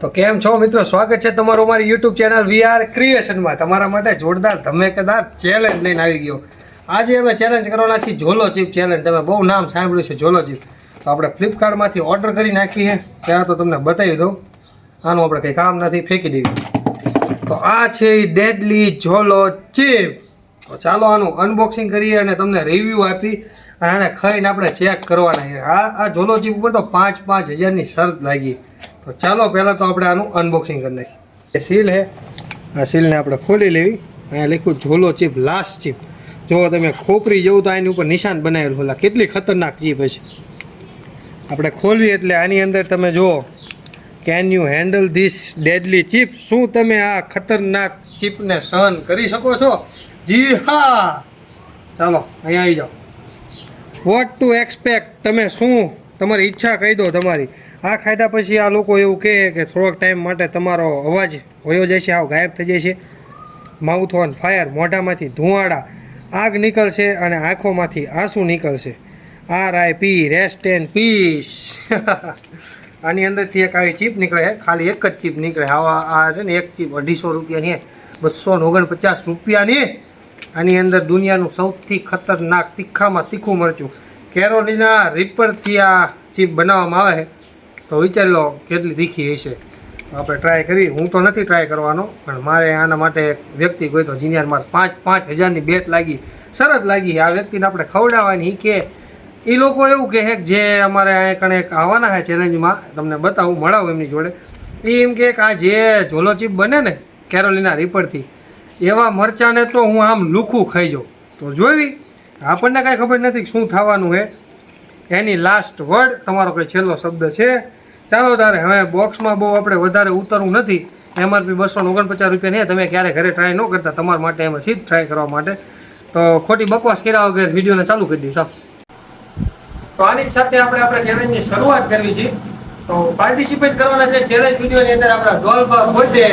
તો કેમ છો મિત્રો? સ્વાગત છે તમારું અમારી યુટ્યુબ ચેનલ વીઆર ક્રિએશનમાં તમારા માટે જોરદાર ધમેકેદાર ચેલેન્જ લઈને આવી ગયો. આજે અમે ચેલેન્જ કરવાના છીએ ઝોલો ચીપ ચેલેન્જ તમે બહુ નામ સાંભળ્યું છે ઝોલો ચીપ તો આપણે ફ્લિપકાર્ટમાંથી ઓર્ડર કરી નાખીએ. ત્યાં તો તમને બતાવી દઉં. આનું આપણે કંઈ કામ નથી, ફેંકી દેવું. તો આ છે ડેડલી ઝોલો ચીપ તો ચાલો આનું અનબોક્સિંગ કરીએ અને તમને રિવ્યૂ આપી અને આને ખાઈને આપણે ચેક કરવાના છે. આ આ ઝોલો ચીપ ઉપર તો પાંચ પાંચ હજારની શરત લાગી. તો ચાલો, પહેલાં તો આપણે આનું અનબોક્સિંગ કરી નાખીએ. સીલ હે. આ સીલને આપણે ખોલી લેવી. અહીંયા લખ્યું ઝોલો ચીપ લાસ્ટ ચીપ. જો તમે ખોપરી જેવું તો આની ઉપર નિશાન બનાવેલું होला કેટલી ખતરનાક ચીપ હશે. આપણે ખોલવી એટલે આની અંદર તમે જુઓ can you handle this deadly chip શું તમે આ ખતરનાક ચીપને સહન કરી શકો છો? જી હા. ચાલો, અહીંયા આવી જાઓ. વોટ ટુ એક્સપેક્ટ તમે શું? તમારી ઈચ્છા કહી દો તમારી. આ ખાધા પછી આ લોકો એવું કહે કે થોડોક ટાઈમ માટે તમારો અવાજ વયો છે આવ ગાયબ થઈ જાય છે માઉથ ઓન ફાયર મોઢામાંથી ધુવાડા, આગ નીકળશે અને આંખોમાંથી આંસુ નીકળશે. R I P rest and peace આની અંદરથી એક આવી ચીપ નીકળે ખાલી એક જ ચીપ નીકળે આવા આ છે ને એક ચીપ અઢીસો રૂપિયાની બસો ઓગણપચાસ રૂપિયાની. આની અંદર દુનિયાનું સૌથી ખતરનાક તીખામાં તીખું મરચું. કેરોલિના રીપરથી આ ચીપ બનાવવામાં આવે છે. તો વિચારી લો કેટલી તીખી હશે. આપણે ટ્રાય કરી. હું તો નથી ટ્રાય કરવાનો, પણ મારે આના માટે એક વ્યક્તિ કોઈ તો જીનિયર મારે પાંચ પાંચ હજારની બેટ લાગી. સરસ લાગી આ વ્યક્તિને આપણે ખવડાવવાની કે એ લોકો એવું કહે જે અમારે આ કણે આવવાના છે ચેલેન્જમાં તમને બતાવું, મળાવું એમની જોડે. એ એમ કે આ જે ઝોલો ચીપ બને ને કેરોલિના રીપરથી એવા મરચાંને તો હું આમ લૂખું ખાઈ જાઉં. તો જોઈ, આપણને કાંઈ ખબર નથી શું થવાનું છે. એની લાસ્ટ વર્ડ તમારો કોઈ છેલ્લો શબ્દ છે. ચાલો તારે, હવે બોક્સમાં બહુ આપણે વધારે ઉતરવું નથી. એમઆરપી બસો ઓગણપચાસ રૂપિયા નહીં, તમે ક્યારે ઘરે ટ્રાય ન કરતા, તમારા માટે એમાં સીધ ટ્રાય કરવા માટે. તો ખોટી બકવાસ કર્યા વગર વિડીયોને ચાલુ કરી દઈશું તો આની સાથે આપણે આપણે ચેલેન્જની શરૂઆત કરવી છે. તો પાર્ટિસિપેટ કરવાના છે ચેલેન્જ વિડીયોની અંદર આપણા ડોલબા પોતે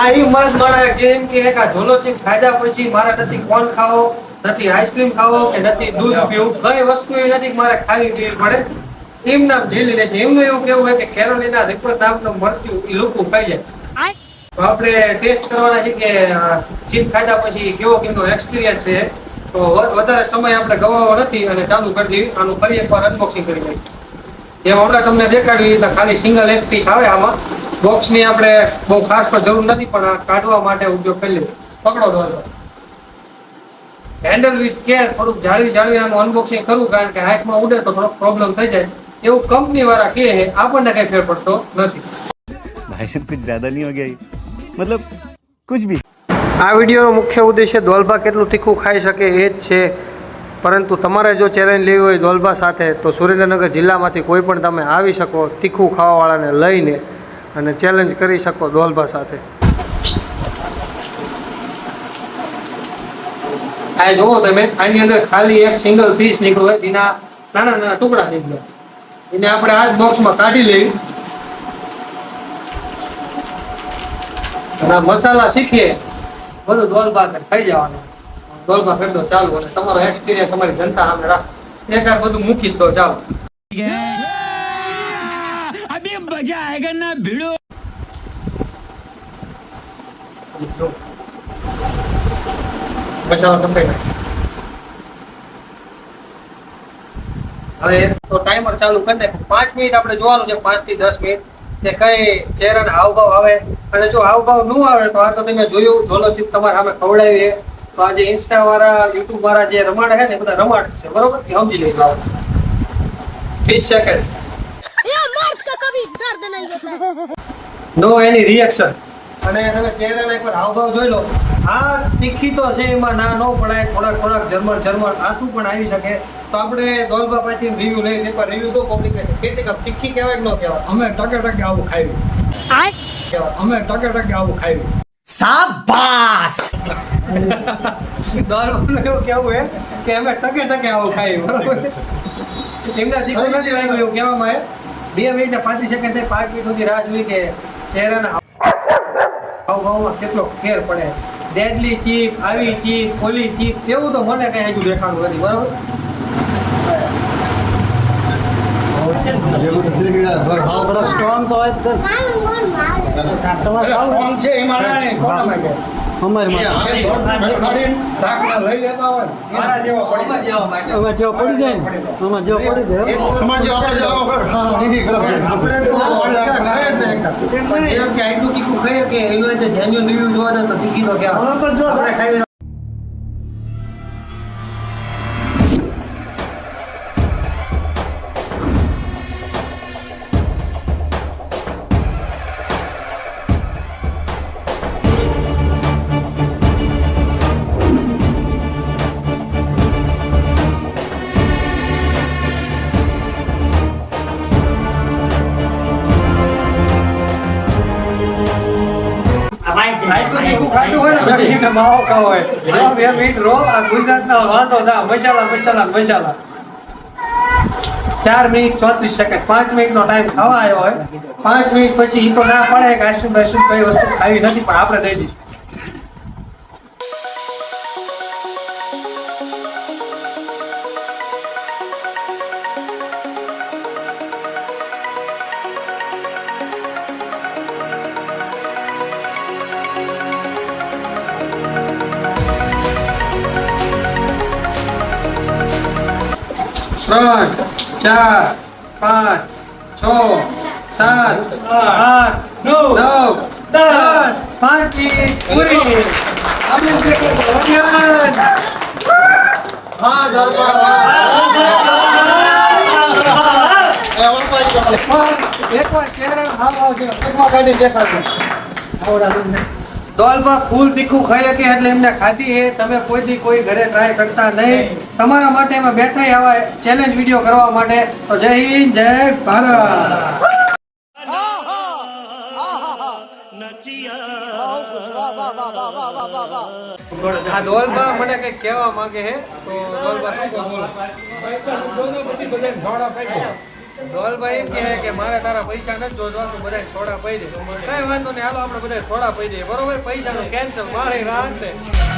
આ એ મરદ માણસ જેમ કે કે આ ઝોલો ચીપ ખાધા પછી મારે નથી કોલ ખાવો, નથી આઈસ્ક્રીમ ખાવો કે નથી દૂધ પીવું, કઈ વસ્તુ એવી નથી મારે ખાવી પીવી પડે. એમ નામ ઝીલી લેશે એમનું એવું કેવું હોય કે કેરોલિના રિપર નામનું મરચું એ લોકો ખાઈ જાય. આપણે ટેસ્ટ કરવાના છે કે ચીપ ખાધા પછી કેવો કેમનો એક્સપિરિયન્સ છે. તો વધારે સમય આપણે ગવાવો નથી અને ચાલુ કરી દેવી. આનું ફરી એકવાર અનબોક્સિંગ કરી લઈએ. જેમ હમણાં તમને દેખાડ્યું એટલે ખાલી સિંગલ એક પીસ આવે આમાં. બોક્સની આપણે બહુ ખાસ તો જરૂર નથી પણ આ કાઢવા માટે ઉપયોગ કરી લઈએ. પકડો દોરો હેન્ડલ વિથ કેર થોડુંક જાળવી જાળવી આનું અનબોક્સિંગ કરવું કારણ કે હાથમાં ઉડે તો થોડોક પ્રોબ્લેમ થઈ જાય. એવું કંપની વાળા કહે છે આપણને કઈ ફેર પડતો નથી. ભાઈ સાહેબ કુછ જ્યાદા નહીં હો ગયા મતલબ કુછ ભી આ વિડીયોનો મુખ્ય ઉદ્દેશ્ય દોલભા કેટલું તીખું ખાઈ શકે એ જ છે. પરંતુ તમારે જો ચેલેન્જ લેવી હોય દોલભા સાથે તો સુરેન્દ્રનગર જિલ્લામાંથી કોઈ પણ તમે આવી શકો તીખું ખાવાવાળાને લઈને અને ચેલેન્જ કરી શકો દોલભા સાથે. આ જુઓ તમે આની અંદર ખાલી એક સિંગલ પીસ નીકળ્યો હોય તેના નાના નાના ટુકડા નીકળ્યા. એને આપણે આ બોક્સમાં કાઢી લઈ. અને મસાલા શીખીએ. બધું દોલબા ખાઈ જવાનું. દોલબા કરી ચાલુ અને તમારો એક્સપિરિયન્સ અમારી જનતા સામે રાખો. એકાર બધું મૂકી દો ચાલુ અભી મજા આયેગા ના ભીડો. મસાલા કપાઈ નાખ્યો હવે તો ટાઈમર ચાલુ કરીને પાંચ મિનિટ આપણે જોવાનું છે પાંચથી દસ મિનિટ કે કઈ ચહેરાના હાવભાવ આવે. અને જો હાવભાવ ન આવે તો આ તો તમે જોયું જોલો ચીપ તમારે અમે ખવડાવીએ. તો આજે ઇન્સ્ટા વાળા યુટ્યુબ વાળા જે રમાડ છે ને બધા રમાડ છે બરોબર? એ સમજી લેજો. વીસ સેકન્ડ નો એની રિએક્શન અને તમે ચહેરાના એકવાર હાવભાવ જોઈ લો. આ તીખી તો છે એમાં ના ન પડાય. થોડાક થોડાક જર્મર જર્મર આંસુ પણ આવી શકે. તો આપણે દોલબા પાસેથી રિવ્યુ લઈને એકવાર રિવ્યુ તો પબ્લિક કે છે કે તીખી કહેવાય કે ન કહેવાય? અમે ટકે ટકે આવું ખાયું. અમે ટકે ટકે આવું ખાયું. દોલબાનું એવું કેવું હે કે અમે ટકે ટકે આવું ખાયું. બરોબર? એમના તીખું નથી લાગ્યું એવું કહેવામાં આવે. બે મિનિટ ને પાંત્રીસ સેકન્ડ થઈ પાંચ મિનિટ સુધી રાહ જોઈ કે ચહેરાના હાવભાવમાં કેટલો ફેર પડે. ડેડલી ચીપ આવી ચીપ ઓલી ચીપ એવું તો મને કઈ હજુ દેખાડું નથી બરોબર? થોડોક સ્ટ્રોંગ તો હોય તો તમારે સ્ટ્રોંગ છે અમારે અમારે જેવો પડી જાય અમારે જેવો પડી જાય જેન્યુન રિવ્યુ જોવા તો ટિકિટો કે ખાધું હોય ને એને માવો ખાવો હોય. જો બે મિનિટ રો, આ ગુજરાતના વાંધો થા મસાલા મસાલા મસાલા. ચાર મિનિટ ચોત્રીસ સેકન્ડ પાંચ મિનિટ નો ટાઈમ ખાવા આવ્યો હોય. પાંચ મિનિટ પછી એ તો ના પડે કે આઈસ્ક્રીમ બાઈસ્ક્રીમ કઈ વસ્તુ ખાવી નથી પણ આપણે દઈ દઈશું. ત્રણ ચાર પાંચ છ સાત આઠ નવ દસ પાંચ મિનિટ પૂરી આપણે જે કંઈ ભણ્યા. હા દરબાર એકવાર ચહેરા હાવ આવજો એકવાર કાઢી દેખાડજો દોલમાં ફૂલ તીખું ખાઈ કે એટલે એમને ખાધી છે તમે કોઈ દી કોઈ ઘરે ટ્રાય કરતા નહીં તમારા માટે અમે બેઠા આવા ચેલેન્જ વીડિયો કરવા માટે. તો જય હિન્દ, જય ભારત. મને કંઈક કહેવા માંગે છે. તો એમ કહે કે મારે તારા પૈસા નથી જોવા તો બધા થોડા પૈ દે. કઈ વાંધો નહીં, હાલો, આપણે બધા થોડા પૈ દઈએ. બરોબર? પૈસાનું કેન્સલ મારે રાખ